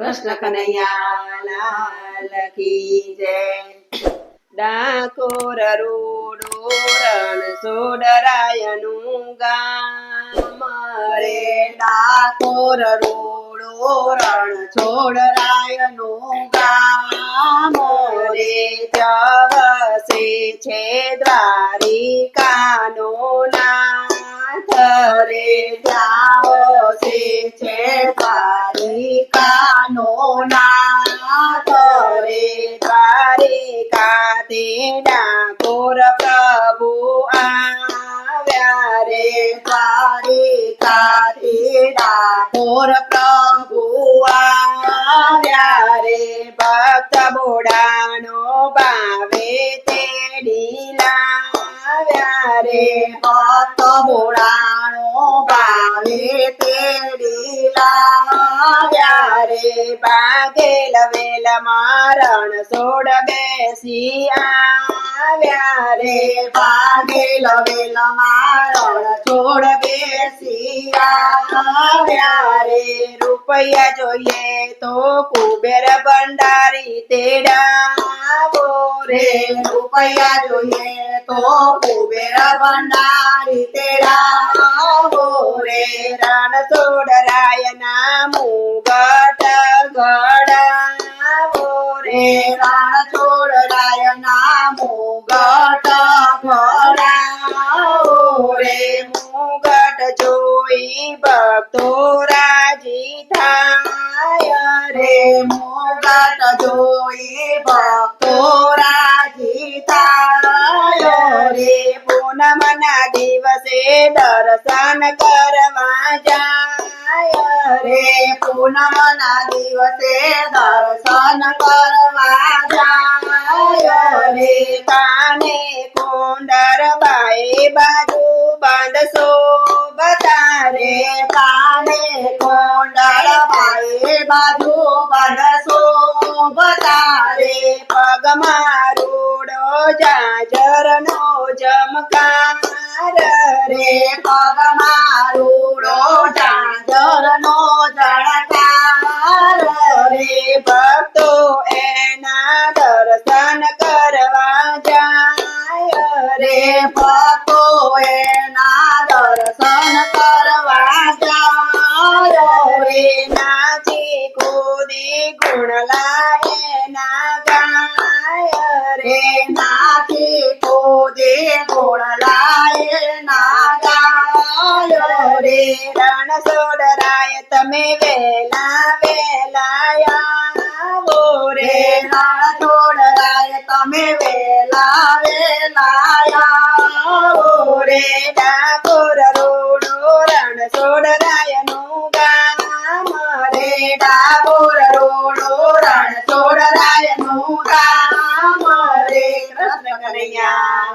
કૃષ્ણ કનૈયા કી જય ડાકોર રૂડોરણ સોડરાયનું ગામ રે ડાકોર રૂડોરણ છોડરાયનું ગામ રે જવસે છે દ્વારિકાનો નાથ રે જાઓ દ્વારિકા તે ડાકોર પ્રભુ આવ્યા રે. દ્વારિકાથી ડાકોર પ્રભુ આવ્યા રે. ભક્ત બોડાનો ભાવે તે ડીલાવ્યા રે. ભક્ત બોળાણો ભાવે તેડી લાવ્યા રે. વેલ મારણ સોડ મારણ રૂપિયા જોઈએ તો કુબેર ભંડારી તેડાવો રે. રૂપિયા જોઈએ તો કુબેર ભંડારી તેડાવો રે. રણ સોડરાય રાણ છોડરાય નામો ગટ ઘડાવો રે. મુગટ જોઈ ભક્તો રાજી થાય રે. મોગટ જોઈ ભક્તો રાજી થાય રે. દિવસે દર્શન કરવા જાય રે પૂનમના દિવસે દર્શન કરવા જાય રે કાને કુંડર બાઈ બાજુ બાંધશો બતારે કાને કુંડર બાઈ બાજુ બાંધશો બતારે પગમાં રૂડો જાજરનો જમકાર રે પગ ચાંદર નો જણકાર રે ભક્તો, એના દર્શન કરવા જાય. રે ભક્તો, એના દર્શન કરવા જાય. રે નાચી કૂદી ગુણ લાય ના ગાય. રે રે રે રણ સોડરાય તમે વેલા વેલાયા આવો રે રાણ સોડરાય તમે વેલા વેલાયા આવો રે ડાકોર રોડો રાણ સોડરાયનું ગામ રે ડાકોર રોડો રાણ સોડરાયનું ગામ રે કૃષ્ણ કનૈયા